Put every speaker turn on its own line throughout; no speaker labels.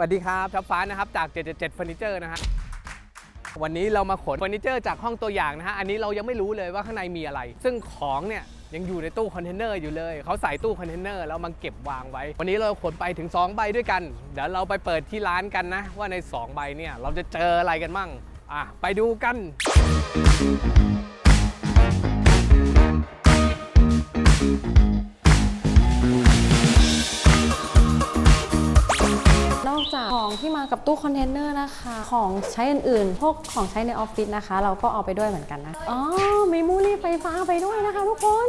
สวัสดีครับท็อปฟ้านะครับจาก 777เฟอร์นิเจอร์นะฮะวันนี้เรามาขนเฟอร์นิเจอร์จากห้องตัวอย่างนะฮะอันนี้เรายังไม่รู้เลยว่าข้างในมีอะไร ซึ่งของเนี่ยยังอยู่ในตู้คอนเทนเนอร์อยู่เลย เขาใส่ตู้คอนเทนเนอร์แล้วมันเก็บวางไว้ วันนี้เราขนไปถึง 2 ใบด้วยกัน เดี๋ยวเราไปเปิดที่ร้านกันนะ ว่าใน 2 ใบเนี่ยเราจะเจออะไรกันมั่งอะไปดูกัน
น กับตู้คอนเทนเนอร์นะคะ ของใช้อื่นๆ พวกของใช้ในออฟฟิศนะคะ เราก็เอาไปด้วยเหมือนกันนะ อ๋อมีมูลี่ไฟฟ้าไปด้วยนะคะทุกคน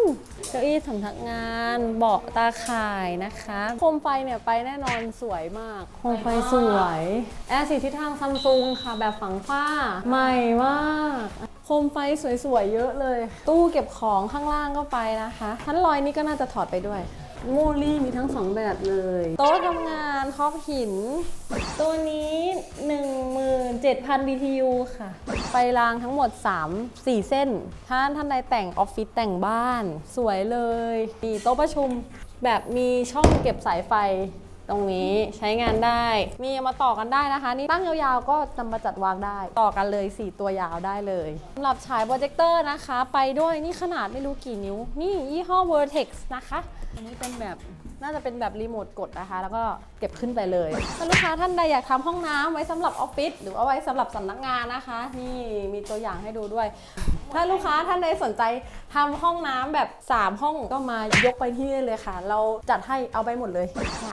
เก้าอี้สำนักงานเบาะตาข่ายนะคะโคมไฟเนี่ยไปแน่นอนสวยมากโคมไฟสวยแอร์สีทิศทางซัมซุงค่ะแบบฝังฝ้าใหม่มากโคมไฟสวยๆเยอะเลย ตู้เก็บของข้างล่างก็ไปนะคะชั้นลอยนี่ก็น่าจะถอดไปด้วย มูลี่มีทั้งสองแบบเลย โต๊ะทำงานครอบหิน ตัวนี้ 17,000 BTU ค่ะไฟรางทั้งหมด 3 4 เส้นถ้าท่านใดแต่งออฟฟิศแต่งบ้าน สวยเลย มีโต๊ะประชุม แบบมีช่องเก็บสายไฟตรงนี้ใช้งานได้ มีเอามาต่อกันได้นะคะ นี่ตั้งยาวๆก็นำมาจัดวางได้ ต่อกันเลย 4 ตัวยาวได้เลยสำหรับฉายโปรเจคเตอร์นะคะ ไปด้วยนี่ขนาดไม่รู้กี่นิ้ว นี่ยี่ห้อ Vertex นะคะ อันนี้เป็นแบบน่าจะเป็นแบบรีโมทกดนะคะ แล้วก็เก็บขึ้นไปเลยถ้าลูกค้าท่านใดอยากทำห้องน้ำไว้สำหรับออฟฟิศหรือว่าไว้สำหรับสำนักงานนะคะ นี่มีตัวอย่างให้ดูด้วย ถ้าลูกค้าท่านใดสนใจทำห้องน้ำแบบ 3 ห้องก็มายกไปที่นี่เลยค่ะ เราจัดให้เอาไปหมดเลย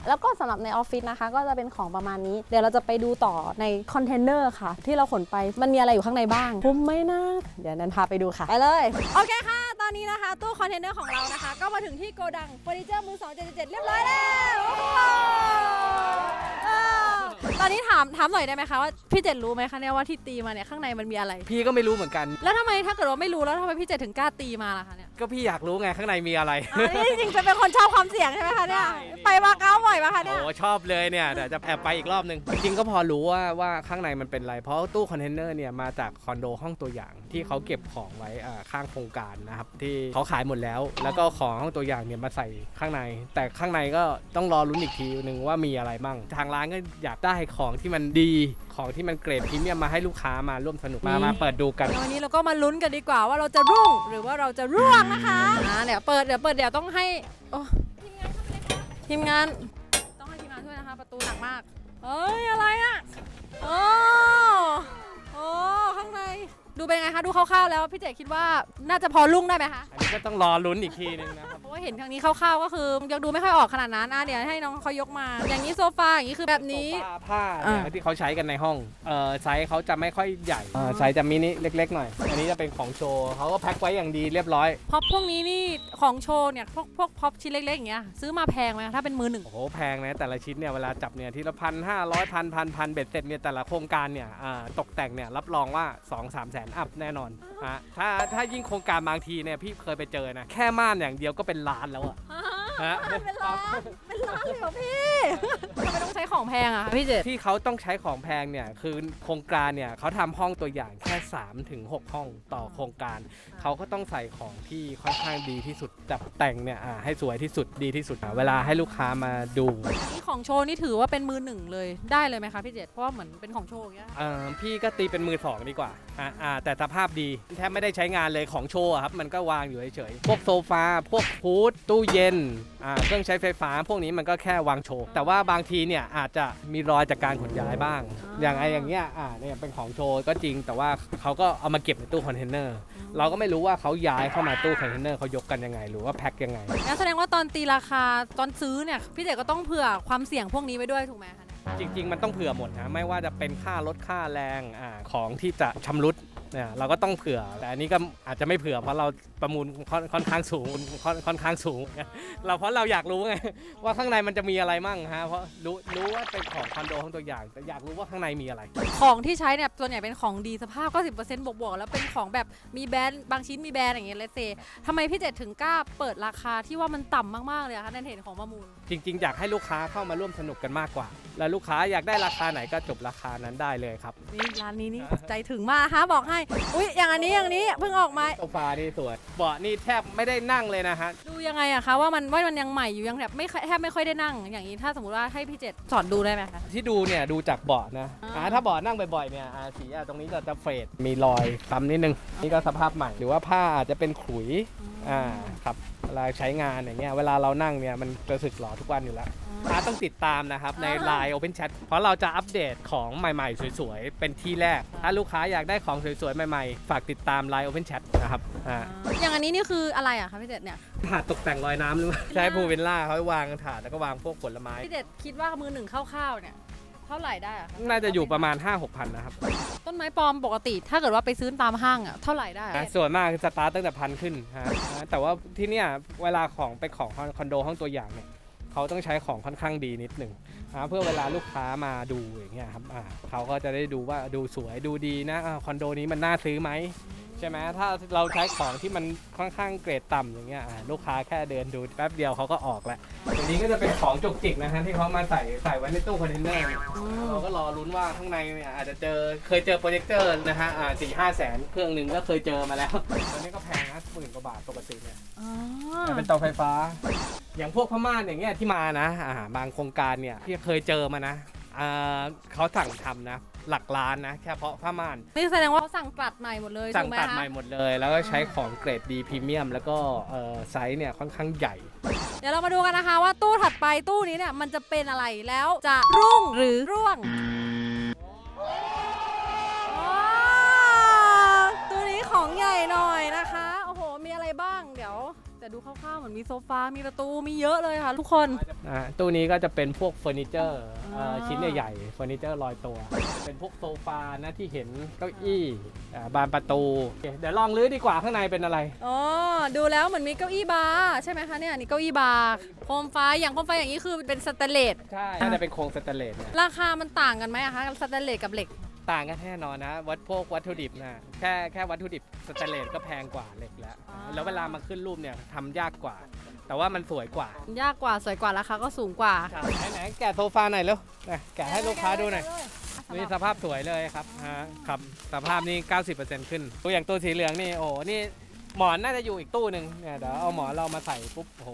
แล้วก็สำหรับในออฟฟิศนะคะ ก็จะเป็นของประมาณนี้ เดี๋ยวเราจะไปดูต่อในคอนเทนเนอร์ค่ะ ที่เราขนไปมันมีอะไรอยู่ข้างในบ้างคุ้มไหมนะเดี๋ยวนันพาไปดูค่ะไปเลย
โอเคค่ะ ตอนนี้นะคะตู้คอนเทนเนอร์ของเรานะคะ ก็มาถึงที่โกดังเฟอร์นิเจอร์มือสองเจ็ดเจ็ดเรียบร้อยแล้ว ตอนนี้ถามถามหน่อยได้ไหมคะว่าพี่เจดรู้ไหมคะเนี่ยว่าที่ตีมาเนี่ยข้างในมันมีอะไร
พี่ก็ไม่รู้เหมือนกัน
แล้วทำไมถ้าเกิดว่าไม่รู้แล้วทำไมพี่เจดถึงกล้าตีมาล่ะคะเนี่ย
ก็พี่อยากรู้ไงข้างในมีอะไร
อันนี้จริงๆจะเป็นคนชอบความเสี่ยงใช่ไหมคะเนี่ย
ใช่
ไปมาเก๊าบ่อยปะคะเนี่ย
โอ้ชอบเลยเนี่ยเดี๋ยวจะแอบไปอีกรอบหนึ่งจริงๆก็พอรู้ว่าว่าข้างในมันเป็นอะไร เพราะตู้คอนเทนเนอร์เนี่ยมาจากคอนโดห้องตัวอย่างที่เขาเก็บของไว้อ่าข้างโครงการนะครับที่เขาขายหมดแล้ว แล้วก็ของห้องตัวอย่างเนี่ยมาใส่ข้างใน แต่ข้างในก็ต้องรอลุ้นอีกทีหนึ่งว่ามีอะไรมั่งทางร้านก็อยากได้ของที่มันดีของที่มันเกรดพรีเมียมมาให้ลูกค้ามาร่วมสนุกมามาเปิดดูกัน
เดี๋ยววันนี้เราก็มาลุ้นกันดีกว่าว่าเราจะรุ่งหรือว่าเราจะร่วงนะคะอ่าเดี๋ยวเปิดเดี๋ยวเปิดเดี๋ยวต้องให้โอ้ทีมงานต้องให้ทีมงานช่วยนะคะ ประตูหนักมากเอ้ยอะไรอะโอ้โอ้ข้างในดูเป็นไงคะดูคร่าวๆแล้วพี่เจคิดว่าน่าจะพอรุ่งได้ไหมคะ
อันนี้ก็ต้องรอลุ้นอีกทีหนึงนะครับ
เพราะว่าเห็นทางนี้คร่าวๆก็คือยังดูไม่ค่อยออกขนาดนั้นอะเดี๋ยวให้น้องเขายกมา อย่างนี้โซฟาอย่างนี้คือแบบนี้
โซฟาผ้าเนี่ย
อ่า
ที่เขาใช้กันในห้องเอ่อไซส์เขาจะไม่ค่อยใหญ่เอ่อไซส์จะมินิเล็ก ๆ หน่อย อันนี้จะเป็นของโชว์เขาก็แพ็คไว้อย่างดีเรียบร้อย
พอพวกนี้นี่ของโชว์เนี่ยพวกพวกพ็อปชิ้นเล็กๆอย่างเงี้ยซื้อมาแพงไหมคะถ้าเป็นมือหนึ่ง
โอ้โหแพงนะแต่ละชิ้นเนี่ยเวลาจับเนี่ยทีละพันห้าร้อยพันพันพันเบ็ดเสร็จเนี่ยแต่ละโครงการเนี่ยอ่าตกแต่งเนี่ยรับรองว่า 2 3 แสนอัพแน่นอนฮะถ้าถ้ายิ่งโครงการบางทีเนี่ยพี่เคยไปเจอนะแค่ม่านอย่างเดียวก็เป็นล้านแล้วอะฮะ
เป็นล้านเป็นล้านเลยเหรอพี่ทำไมต้องใช้ ของแพงอะคะพี่เจด
ที่เขาต้องใช้ของแพงเนี่ยคือโครงการเนี่ยเขาทำห้องตัวอย่างแค่3ถึง6ห้องต่อโครงการ เขาก็ต้องใส่ของที่ค่อนข้างดีที่สุดจับแต่งเนี่ยอ่าให้สวยที่สุดดีที่สุดอะเวลาให้ลูกค้ามาดู
นี่ของโชว์นี่ถือว่าเป็นมือหนึ่งเลยได้เลยไหมคะพี่เจดเพราะว่าเหมือนเป็นของโชว์อย่างเงี้ย
เอ่อพี่ก็ตีเป็นมือสองดีกว่าอ่าอ่าแต่สภาพดีแทบไม่ได้ใช้งานเลยของโชว์อะครับมันก็วางอยู่เฉยๆพวกโซฟาพวกพูดตู้เย็นอ่าเครื่องใช้ไฟฟ้า พวกนี้มันก็แค่วางโชว์แต่ว่าบางทีเนี่ยอาจจะมีรอยจากการขนย้ายบ้าง อย่างไออย่างเงี้ยอ่าเนี่ยเป็นของโชว์ก็จริง แต่ว่าเขาก็เอามาเก็บในตู้คอนเทนเนอร์เราก็ไม่รู้ว่าเขาย้ายเข้ามาตู้คอนเทนเนอร์เขายกกันยังไง หรือว่าแพ็คยังไง
งั้นแสดงว่าตอนตีราคาตอนซื้อเนี่ยพี่เจดก็ต้องเผื่อความเสี่ยงพวกนี้ไว้ด้วยถูกไหมคะเนี่ย
จริง ๆ มันต้องเผื่อหมดนะไม่ว่าจะเป็นค่ารถค่าแรงอาของที่จะชำรุด เนี่ยเราก็ต้องเผื่อ แต่อันนี้ก็อาจจะไม่เผื่อเพราะเราประมูลค่อนค่อนข้างสูงค่อนค่อนข้างสูง เราเพราะเราอยากรู้ไงว่าข้างในมันจะมีอะไรมั่งฮะเพราะรู้รู้ว่าเป็นของคอนโดของตัวอย่างแต่อยากรู้ว่าข้างในมีอะไร
ของที่ใช้เนี่ยส่วนใหญ่เป็นของดีสภาพ 90%บวกบวกๆแล้วเป็นของแบบมีแบรนด์บางชิ้นมีแบรนด์อย่างเงี้ยเลเซทำไมพี่เจดถึงกล้าเปิดราคาที่ว่ามันต่ำมากๆเลยอะคะในเห็นของประมูล
จริงๆ อยากให้ลูกค้าเข้ามาร่วมสนุกกันมากกว่า แล้วลูกค้าอยากได้ราคาไหนก็จบราคานั้นได้เลยครับ
นี่ร้านนี้นี่ใจถึงมากนะคะบอกให้อุ้ยอย่างอันนี้อย่างนี้เพิ่งออกมา
โซฟานี่สวยเบาะนี่แทบไม่ได้นั่งเลยนะฮะ
ดูยังไงอะคะว่ามันว่ามันยังใหม่อยู่ยังแบบไม่ค่อยแทบไม่ค่อยได้นั่ง อย่างนี้ถ้าสมมติว่าให้พี่เจตสอนดูได้ไหมคะ
ที่ดูเนี่ยดูจากเบาะนะ
อ่า
อ่าถ้าเบาะนั่งบ่อยๆเนี่ยอ่าสีอะตรงนี้จะจะเฟดมีรอยซ้ำนิดนึงนี่ก็สภาพใหม่หรือว่าผ้าอาจจะเป็นขลุยอ่าครับเวลาใช้งานอย่างเงี้ยเวลาเรานั่งเนี่ยมันจะสึกหรอทุกวันอยู่แล้วลูก ค้าต้องติดตามนะครับ ใน Line Open Chat เพราะเราจะอัปเดตของใหม่ๆ สวยๆ เป็นที่แรก ถ้าลูกค้าอยากได้ของสวยๆ ใหม่ๆ ฝากติดตาม Line Open Chat นะครับอ่า
อย่างอันนี้นี่คืออะไรอะคะพี่เจตเนี่ย
ถาดตกแต่งลอยน้ำหรือเปล่าใช้พูลวิลล่าเขาให้วางถาดแล้วก็วางพวกผลไม้
พี่เจตคิดว่ามือหนึ่งคร่าวๆเนี่ยเท่าไหร่ได้อะคะ
น่าจะอยู่ประมาณ 5-6พันนะครับ
ต้นไม้ปลอมปกติ ถ้าเกิดว่าไปซื้อตามห้างอะเท่าไหร่ได้อะ
นะส่วนมากสตาร์ตตั้งแต่พันขึ้นฮะอ่าแต่ว่าที่เนี่ยเวลาของเป็นของคอนโดห้องตัวอย่างเนี่ย เขาต้องใช้ของค่อนข้างดีนิดหนึ่งอ่าเพื่อเวลาลูกค้ามาดูอย่างเงี้ยครับอ่าเขาก็จะได้ดูว่าดูสวยดูดีนะอ่าคอนโดนี้มันน่าซื้อไหมใช่ไหมถ้าเราใช้ของที่มันค่อนข้างเกรดต่ำอย่างเงี้ยอ่าลูกค้าแค่เดินดูแป๊บเดียวเขาก็ออกแล้วอันนี้ก็จะเป็นของจุกจิกนะฮะที่เขามาใส่ใส่ไว้ในตู้คอนเทนเนอร์เราก็รอลุ้นว่าข้างในเนี่ยอาจจะเจอเคยเจอโปรเจคเตอร์นะฮะอ่าสี่ห้าแสนเครื่องหนึ่งก็เคยเจอมาแล้วตอนนี้ก็แพงนะหมื่นกว่าบาทปกติเนี่ย
อ๋อ
แต่เป็นเตาไฟฟ้า อย่างพวกพม่านอย่างเงี้ยที่มานะอ่าบางโครงการเนี่ยที่เคยเจอมานะอ่าเขาสั่งทำนะ หลักล้านนะแค่เพราะผ้าม่าน
นี่แสดงว่าเขาสั่งตัดใหม่หมดเลย
สั่ง
ถูกไหม
ตัด
คะ
ใหม่หมดเลย แล้วก็ใช้ของเกรดดีพรีเมียมแล้วก็เอ่อไซส์เนี่ยค่อนข้างใหญ่
เดี๋ยวเรามาดูกันนะคะว่าตู้ถัดไปตู้นี้เนี่ยมันจะเป็นอะไรแล้วจะรุ่งหรือร่วง แต่ดูคร่าวๆเหมือนมีโซฟา มีประตู มีเยอะเลยค่ะทุกคน
อ่าตู้นี้ก็จะเป็นพวกเฟอร์นิเจอร์เอ่อ
อ่า
ชิ้นใหญ่ๆเฟอร์นิเจอร์ลอยตัว เป็นพวกโซฟานะที่เห็นเก้าอี้อ่าบานประตูโอเคเดี๋ยวลองลื้อดีกว่าข้างในเป็นอะไร
อ๋อ ดูแล้วเหมือนมีเก้าอี้บาร์ใช่ไหมคะเนี่ยนี่เก้าอี้บาร์โคมไฟอย่างโคมไฟอย่างนี้คือเป็นสแตนเลส
ใช่น่าจะเป็นโครงสแตนเลสเนี่ย
ราคามันต่างกันไหมอะคะสแตนเลสกับเหล็ก
ต่างกันแน่นอนนะ วัดพวกวัตถุดิบนะแค่แค่วัตถุดิบสแตนเลสก็แพงกว่าเหล็กแล้ว
อ๋อ
แล้วเวลามาขึ้นรูปเนี่ยทำยากกว่า แต่ว่ามันสวยกว่า
ยากกว่าสวยกว่าราคาก็สูงกว่า
ไหนไหนๆแกะโซฟาหน่อยเร็วนะแกะให้ลูกค้าดูหน่อยนี่สภาพสวยเลยครับฮะครับสภาพนี่90%ขึ้นตัวอย่างตัวสีเหลืองนี่โอ้โหนี่หมอนน่าจะอยู่อีกตู้หนึ่งเนี่ยเดี๋ยวเอาหมอนเรามาใส่ปุ๊บโอ้โห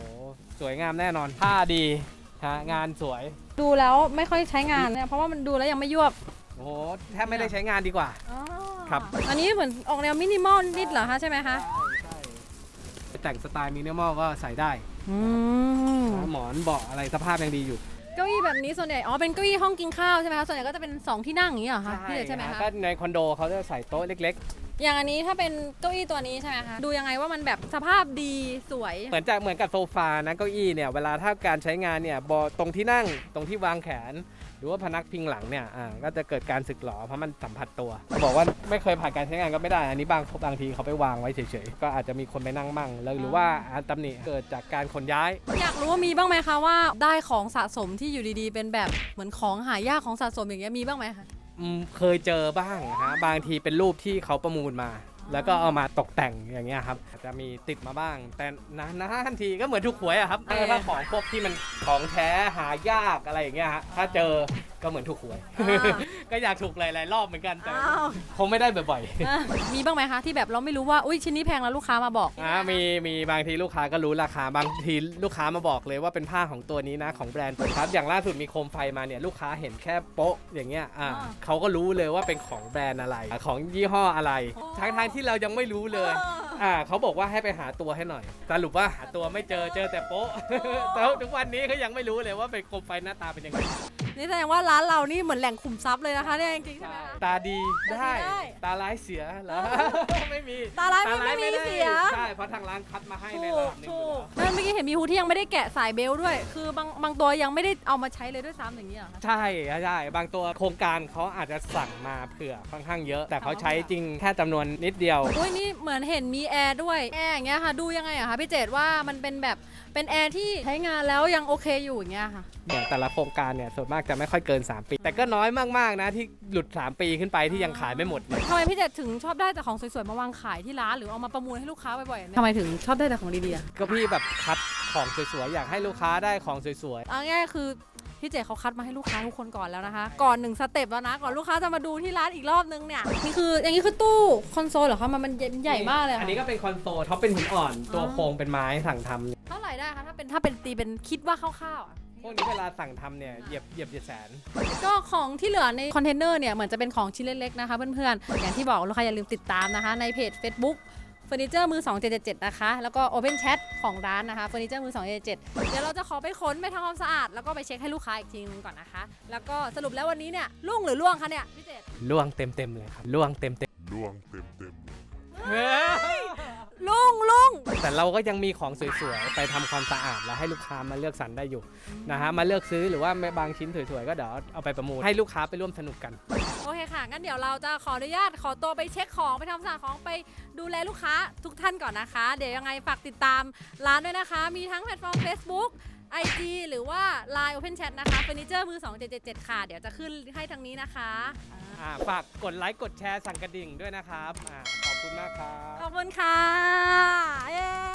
สวยงามแน่นอนผ้าดีฮะงานสวย
ดูแล้วไม่ค่อยใช้งานเนี่ยเพราะว่ามันดูแล้วยังไม่ยวบ
โอ้โหแทบไม่ได้ใช้งานดีกว่าครับ
อันนี้เหมือนออกแนวมินิมอลนิดเหรอคะใช่ไหมคะ
ใช่แต่งสไตล์มินิมอลก็ใส่ได้
อืม
หมอนเบาะอะไรสภาพยังดีอยู่
เก้าอี้แบบนี้ส่วนใหญ่อ๋อเป็นเก้าอี้ห้องกินข้าวใช่ไหมคะส่วนใหญ่ก็จะเป็นสองที่นั่งอย่างนี้เหรอคะพี่เดชใช่ไหม
ฮ
คะ
ก็ในคอนโดเขาจะใส่โต๊ะเล็ก
อย่างอันนี้ถ้าเป็นเก้าอี้ตัวนี้ใช่ไหมคะดูยังไงว่ามันแบบสภาพดีสวย
ๆเหมือนจะเหมือนกับโซฟานะเก้าอี้เนี่ยเวลาถ้าการใช้งานเนี่ยบอตรงที่นั่งตรงที่วางแขน หรือว่าพนักพิงหลังเนี่ยอ่าก็จะเกิดการสึกหรอเพราะมันสัมผัสตัวบอกว่าไม่เคยผ่านการใช้งานก็ไม่ได้ อันนี้บางบางทีเขาไปวางไว้เฉยๆก็อาจจะมีคนไปนั่งมั่งแล้วหรือว่าอาตำหนิเกิดจากการขนย้าย
อยากรู้ว่ามีบ้างไหมคะว่าได้ของสะสมที่อยู่ดีๆ เป็นแบบเหมือนของหายากของสะสมอย่างเงี้ยมีบ้างไหมคะ
อืมเคยเจอบ้างนะฮะบางทีเป็นรูปที่เขาประมูลมา แล้วก็เอามาตกแต่งอย่างเงี้ยครับอาจจะมีติดมาบ้าง แต่นานๆทีก็เหมือนทุกหวยอะครับ
เออ
ถ้าของพวกที่มันของแท้หายากอะไรอย่างเงี้ยฮะถ้าเจอ ก็เหมือนถูกหวยก็อยากถูกหลายๆรอบเหมือนกันแต่
อ้าว
คงไม่ได้บ่อย
อะมีบ้างไหมคะที่แบบเราไม่รู้ว่าอุ้ยชิ้นนี้แพงแล้วลูกค้ามาบอก
ๆอ่ามีมีบางทีลูกค้าก็รู้ราคาบางทีลูกค้ามาบอกเลยว่าเป็นผ้าของตัวนี้นะของแบรนด์ตัวนี้ครับอย่างล่าสุดมีโคมไฟมาเนี่ยลูกค้าเห็นแค่โป๊ะอย่างเงี้ยอ่า
อ่า
เขาก็รู้เลยว่าเป็นของแบรนด์อะไร ของยี่ห้ออะไร
อ๋อ
ทั้งทางๆที่เรายังไม่รู้เลยอ่าเขาบอกว่าให้ไปหาตัวให้หน่อยสรุปว่าหาตัวไม่เจอเจอแต่โป๊ะแล้วทุกวันนี้เขายังไม่รู้เลยว่าเป็นโคมไฟหน้าตาเป็นยังไง
นี่แสดงว่าร้านเรานี่เหมือนแหล่งขุมทรัพย์เลยนะคะเนี่ยจริงๆใช่ไหมคะ
ตาดีได้
ตาดีได้
ตาร้ายเสียเหรอ ไม่มี
ตาร้ายไม่ไม่มี
ด้
เสีย
ใช่เพราะทางร้านคัดมาให้ใน
ถู
ระ
ก
ดับหนึงอ
ถู
ยู่
ก
แล้ว
นั่นเมื่อกี้เห็นมีฮูที่ยังไม่ได้แกะสายเบลต์ด้วย คือบางบางตัวยังไม่ได้เอามาใช้เลยด้วยซ้ำอย่างนี้เหรอคะ
ใช่ใช่บางตัวโครงการเขาอาจจะสั่งมาเผื่อค่อนข้างเยอะ แต่เขาใช้จริงแค่จำนวนนิดเดียว
อุ้ยนี่เหมือนเห็นมีแอร์ด้วยแอร์อย่างเงี้ยค่ะดูยังไงอะคะพี่เจตว่ามันเป็นแบบเป็นแอร์ที่ใช้งานแล้วยังโอเคอยู่อย่างเงี้ยค่ะ
อย่างแต่ละโครงการเนี่ยส่วนมากจะไม่ค่อยเกิน 3 ปี แต่ก็น้อยมากๆนะที่หลุด 3 ปีขึ้นไปที่ยังขายไม่หมดเนี่ย
ทำไมพี่เจตถึงชอบได้แต่ของสวยๆมาวางขายที่ร้านหรือเอามาประมูลให้ลูกค้าบ่อยๆทำไมถึงชอบได้แต่ของดีๆอะ
ก็พี่แบบคัดของสวยๆอยากให้ลูกค้าได้ของสวย
เอาง่ายๆคือ พี่เจเขาคัดมาให้ลูกค้าทุกคนก่อนแล้วนะคะ ก่อนหนึ่งสเต็ปแล้วนะ ก่อนลูกค้าจะมาดูที่ร้านอีกรอบนึงเนี่ยนี่คืออย่างนี้คือตู้คอนโซลเหรอคะมันมันใหญ่มากเลย
อั
ค่ะ
นนี้ก็เป็นคอนโซลท็อปเป็นหินอ่อนตัว
อ๋อ
โครงเป็นไม้สั่งทำ
เท่าไหร่ได้คะถ้าเป็นถ้าเป็นตีเป็นคิดว่าคร่าวๆอะ
พวกนี้เวลาสั่งทำเนี่ยเหยียบเหยียบเจ็ดแสน
ก็ของที่เหลือในคอนเทนเนอร์เนี่ยเหมือนจะเป็นของชิ้นเล็กๆนะคะเพื่อนๆ อย่างที่บอกลูกค้าอย่าลืมติดตามนะคะ ในเพจ Facebook เฟ อร์นิเจอร์มือ2777นะคะ แล้วก็ Open Chat ของร้านนะคะเฟอร์นิเจอร์มือ277เดี๋ยวเราจะขอไปค้นไปทำความสะอาด แล้วก็ไปเช็คให้ลูกค้าอีกทีนึงก่อนนะคะ แล้วก็สรุปแล้ววันนี้เนี่ยลุ่งหรือล่วงคะเนี่ยพี่เจต
ล่วงเต็มเต็มๆเลยครับล่วงเต็มเต็ม
ล่วงเต็มเต็มๆเลย
ลุ่งลุ่ง
แต่เราก็ยังมีของสวยๆไปทำความสะอาดแล้วให้ลูกค้ามาเลือกสรรได้อยู่นะฮะมาเลือกซื้อหรือว่าบางชิ้นสวยๆก็เดี๋ยวเอาไปประมูลให้ลูกค้าไปร่วมสนุกกัน
โอเคค่ะ งั้นเดี๋ยวเราจะขออนุญาตขอตัวไปเช็คของไปทำความสะอาดของไปดูแลลูกค้าทุกท่านก่อนนะคะ เดี๋ยวยังไงฝากติดตามร้านด้วยนะคะ มีทั้งแพลตฟอร์ม Facebook IG หรือว่า Line Open Chat นะคะเฟอร์นิเจอร์มือ 2777 ค่ะ เดี๋ยวจะขึ้นให้ทางนี้นะคะ
อ่าฝากกดไลค์กดแชร์สั่งกระดิ่งด้วยนะครับอาขอบคุณมากครับ
ขอบคุณค่ะเย้